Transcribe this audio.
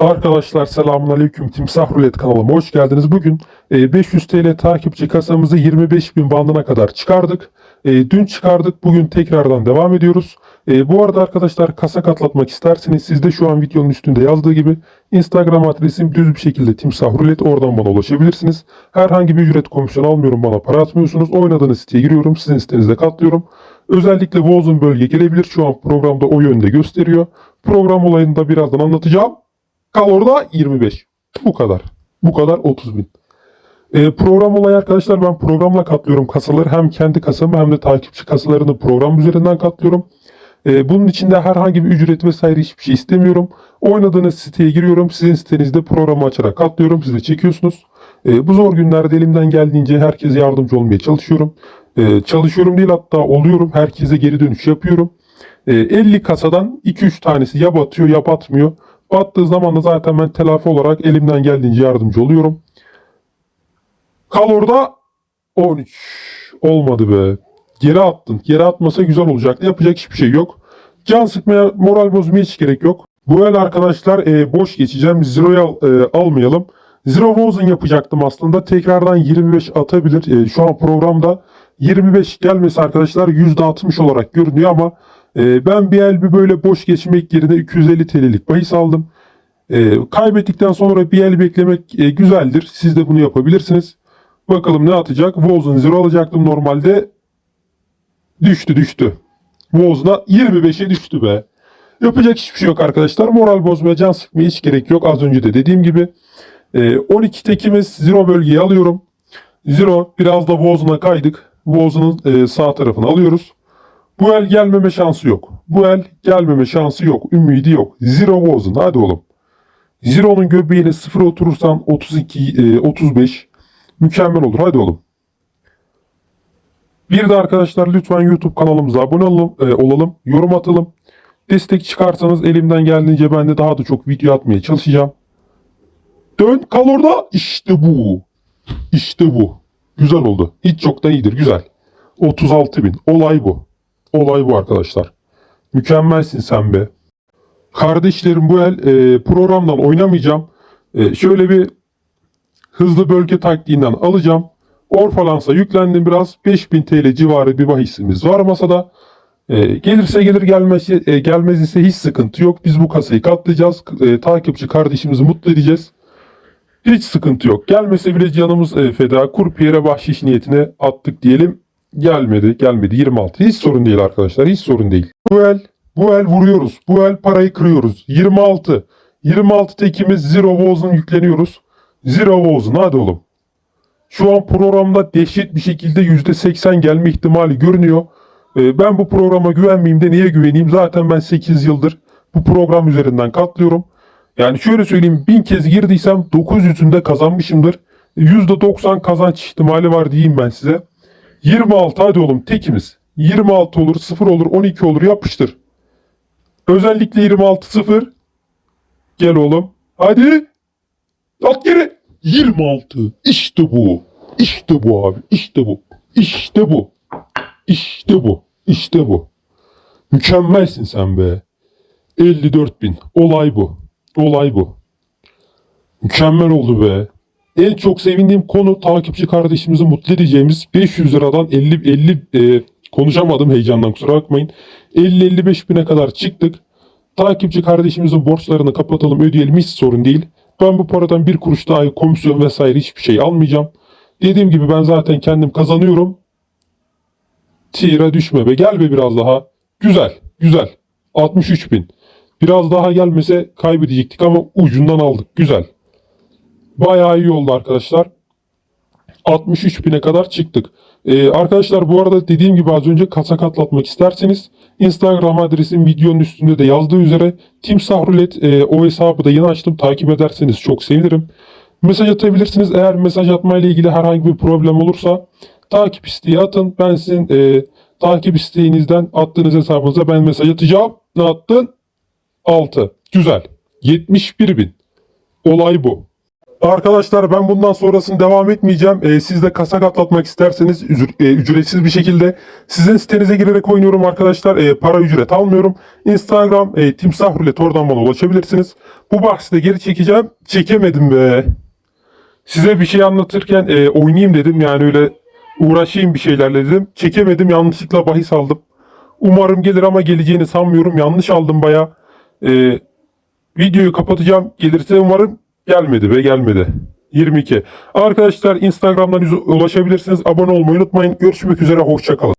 Arkadaşlar selamünaleyküm. Timsah Rulet kanalıma hoş geldiniz. Bugün e, 500 TL takipçi kasamızı 25.000 bandına kadar çıkardık. E, Dün çıkardık. Bugün tekrardan devam ediyoruz. E, Bu arada arkadaşlar kasa katlatmak isterseniz siz de şu an videonun üstünde yazdığı gibi Instagram adresim düz bir şekilde Timsah Rulet oradan bana ulaşabilirsiniz. Herhangi bir ücret komisyon almıyorum bana para atmıyorsunuz. Oynadığınız siteye giriyorum. Sizin sitenizde katlıyorum. Özellikle Wozun bölge gelebilir. Şu an programda o yönde gösteriyor. Program olayını da birazdan anlatacağım. Kal orada 25. Bu kadar. Bu kadar 30 bin. E, program olayı arkadaşlar ben programla katlıyorum kasaları. Hem kendi kasamı hem de takipçi kasalarını program üzerinden katlıyorum. E, bunun için de herhangi bir ücret vesaire hiçbir şey istemiyorum. Oynadığınız siteye giriyorum. Sizin sitenizde programı açarak katlıyorum. Siz de çekiyorsunuz. E, bu zor günlerde elimden geldiğince herkese yardımcı olmaya çalışıyorum. E, çalışıyorum değil hatta oluyorum. Herkese geri dönüş yapıyorum. E, 50 kasadan 2-3 tanesi ya batıyor ya batmıyor. Battığı zaman da zaten ben telafi olarak elimden geldiğince yardımcı oluyorum. Kal orada 13. Olmadı be. Geri attın. Geri atmasa güzel olacaktı. Yapacak hiçbir şey yok. Can sıkmaya, moral bozmaya hiç gerek yok. Bu el arkadaşlar e, boş geçeceğim. Zero'yu al- e, almayalım. Zero Wozen yapacaktım aslında. Tekrardan 25 atabilir. E, şu an programda 25 gelmesi arkadaşlar %60 olarak görünüyor ama e, ben bir el bir böyle boş geçmek yerine 250 TL'lik bahis aldım. E, kaybettikten sonra bir el beklemek e, güzeldir. Siz de bunu yapabilirsiniz. Bakalım ne atacak. Wozen Zero alacaktım normalde. Düştü düştü. Wozen'a 25'e düştü be. Yapacak hiçbir şey yok arkadaşlar. Moral bozmaya, can sıkmaya hiç gerek yok. Az önce de dediğim gibi. E, 12 tekimiz Zero bölgeyi alıyorum. Zero biraz da Wozen'a kaydık. Wozen'ın e, sağ tarafını alıyoruz. Bu el gelmeme şansı yok. Bu el gelmeme şansı yok. Ümidi yok. Zero Wozen. Hadi oğlum. Zero'nun göbeğine 0 oturursan 32, e, 35 mükemmel olur. Hadi oğlum. Bir de arkadaşlar lütfen YouTube kanalımıza abone olalım, e, olalım, yorum atalım. Destek çıkarsanız elimden geldiğince ben de daha da çok video atmaya çalışacağım. Dön kal orada. İşte bu. İşte bu. Güzel oldu. Hiç çok da iyidir. Güzel. 36 bin. Olay bu. Olay bu arkadaşlar. Mükemmelsin sen be. Kardeşlerim bu el e, programdan oynamayacağım. E, şöyle bir hızlı bölge taktiğinden alacağım. Orfalansa yüklendim biraz. 5000 TL civarı bir bahisimiz var masada. E, gelirse gelir gelmez, e, gelmez ise hiç sıkıntı yok. Biz bu kasayı katlayacağız. E, takipçi kardeşimizi mutlu edeceğiz. Hiç sıkıntı yok. Gelmese bile canımız e, feda. Kurpiyere bahşiş niyetine attık diyelim. Gelmedi, gelmedi. 26. Hiç sorun değil arkadaşlar. Hiç sorun değil. Bu el, bu el vuruyoruz. Bu el parayı kırıyoruz. 26. 26 tekimiz Zero Wozen yükleniyoruz. Zero Wozen hadi oğlum. Şu an programda dehşet bir şekilde %80 gelme ihtimali görünüyor. E, ben bu programa güvenmeyeyim de niye güveneyim? Zaten ben 8 yıldır bu program üzerinden katlıyorum. Yani şöyle söyleyeyim bin kez girdiysem 900'ünde kazanmışımdır. %90 kazanç ihtimali var diyeyim ben size. 26 hadi oğlum tekimiz. 26 olur 0 olur 12 olur yapıştır. Özellikle 26 0. Gel oğlum. Hadi. At geri. 26. İşte bu. İşte bu abi. İşte bu. İşte bu. İşte bu. İşte bu. Mükemmelsin sen be. 54 bin. Olay bu. Olay bu. Mükemmel oldu be. En çok sevindiğim konu takipçi kardeşimizi mutlu edeceğimiz 500 liradan 50 50 e, konuşamadım heyecandan kusura bakmayın. 50-55 bine kadar çıktık. Takipçi kardeşimizin borçlarını kapatalım ödeyelim hiç sorun değil. Ben bu paradan bir kuruş daha komisyon vesaire hiçbir şey almayacağım. Dediğim gibi ben zaten kendim kazanıyorum. Tira düşme be gel be biraz daha. Güzel güzel. 63 bin. Biraz daha gelmese kaybedecektik ama ucundan aldık. Güzel. Bayağı iyi oldu arkadaşlar. 63 bine kadar çıktık. Ee, arkadaşlar bu arada dediğim gibi az önce kasa katlatmak isterseniz Instagram adresim videonun üstünde de yazdığı üzere Timsah Rulet e, o hesabı da yeni açtım. Takip ederseniz çok sevinirim. Mesaj atabilirsiniz. Eğer mesaj atmayla ilgili herhangi bir problem olursa takip isteği atın. Ben sizin e, takip isteğinizden attığınız hesabınıza ben mesaj atacağım. Ne attın? 6. Güzel. 71 bin. Olay bu. Arkadaşlar ben bundan sonrasını devam etmeyeceğim. Ee, siz de kasa atlatmak isterseniz e, ücretsiz bir şekilde sizin sitenize girerek oynuyorum arkadaşlar. Ee, para ücret almıyorum. Instagram e, Timsah Rulet oradan bana ulaşabilirsiniz. Bu bahsi de geri çekeceğim. Çekemedim be. Size bir şey anlatırken e, oynayayım dedim. Yani öyle uğraşayım bir şeylerle dedim. Çekemedim yanlışlıkla bahis aldım. Umarım gelir ama geleceğini sanmıyorum. Yanlış aldım baya. Ee, videoyu kapatacağım. Gelirse umarım gelmedi ve gelmedi. 22. Arkadaşlar Instagram'dan ulaşabilirsiniz. Abone olmayı unutmayın. Görüşmek üzere. Hoşçakalın.